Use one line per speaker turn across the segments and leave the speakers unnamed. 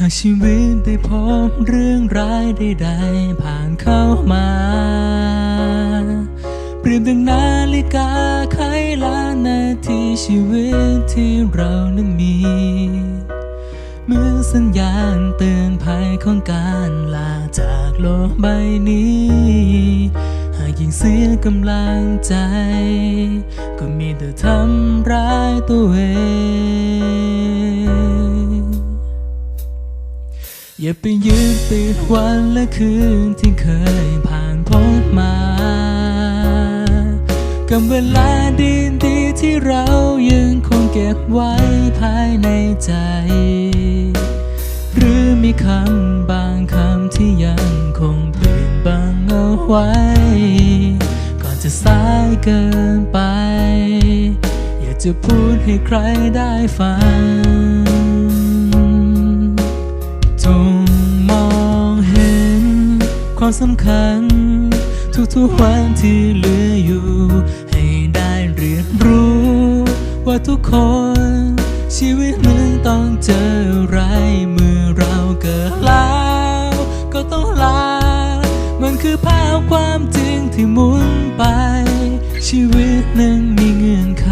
หากชีวิตได้พบเรื่องร้ายใดๆผ่านเข้ามา เปรียบดังนาฬิกาไขล้านนาทีชีวิตที่เรานั้นมี เมื่อสัญญาณเตือนภัยของการลาจากโลกใบนี้ หากยิ่งเสียกำลังใจ ก็มีแต่ทำร้ายตัวเอง อย่าไปยึดติดวันและคืนที่เคยผ่านพ้นมากับเวลาดีๆที่เรายังคงเก็บไว้ภายในใจ หรือมีคำบางคำที่ยังคงเปลี่ยนบังเอาไว้ ก่อนจะสายเกินไป อยากจะพูดให้ใครได้ฟัง ความสำคัญ ทุกๆวันที่เหลืออยู่ ให้ได้เรียนรู้ ว่าทุกคน ชีวิตหนึ่งต้องเจออะไรเมื่อเราเกิดแล้วก็ต้องลา มันคือภาพความจริงที่หมุนไป ชีวิตหนึ่งมีเงื่อนไข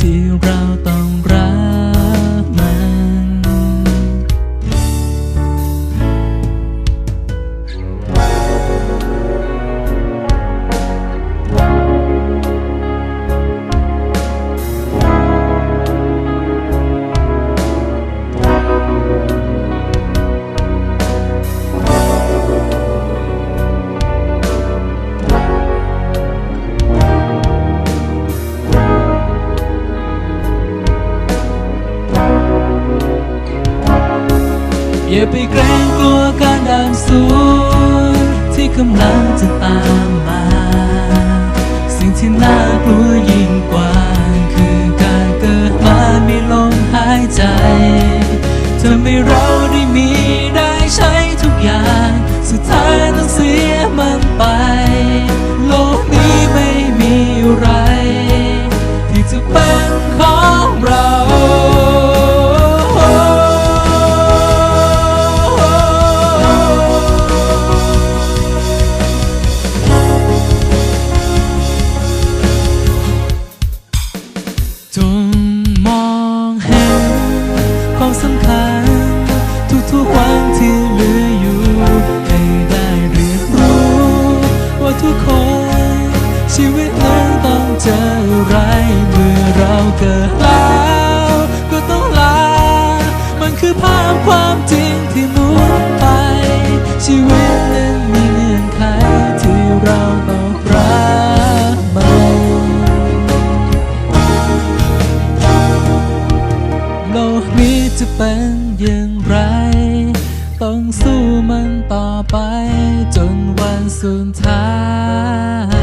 ที่เราต้อง อย่าไปเกรงกลัวการด่านสูงที่กำลังจะตามมา สิ่งที่น่ากลัวยิ่ง เจออะไรเมื่อเราเกิดแล้วก็ต้องลา มันคือภาพความจริงที่หมุนไป ชีวิตนั้นมีเงื่อนไขที่เราต้องรับมันโลกนี้จะเป็นอย่างไร ต้องสู้มันต่อไปจนวันสุดท้าย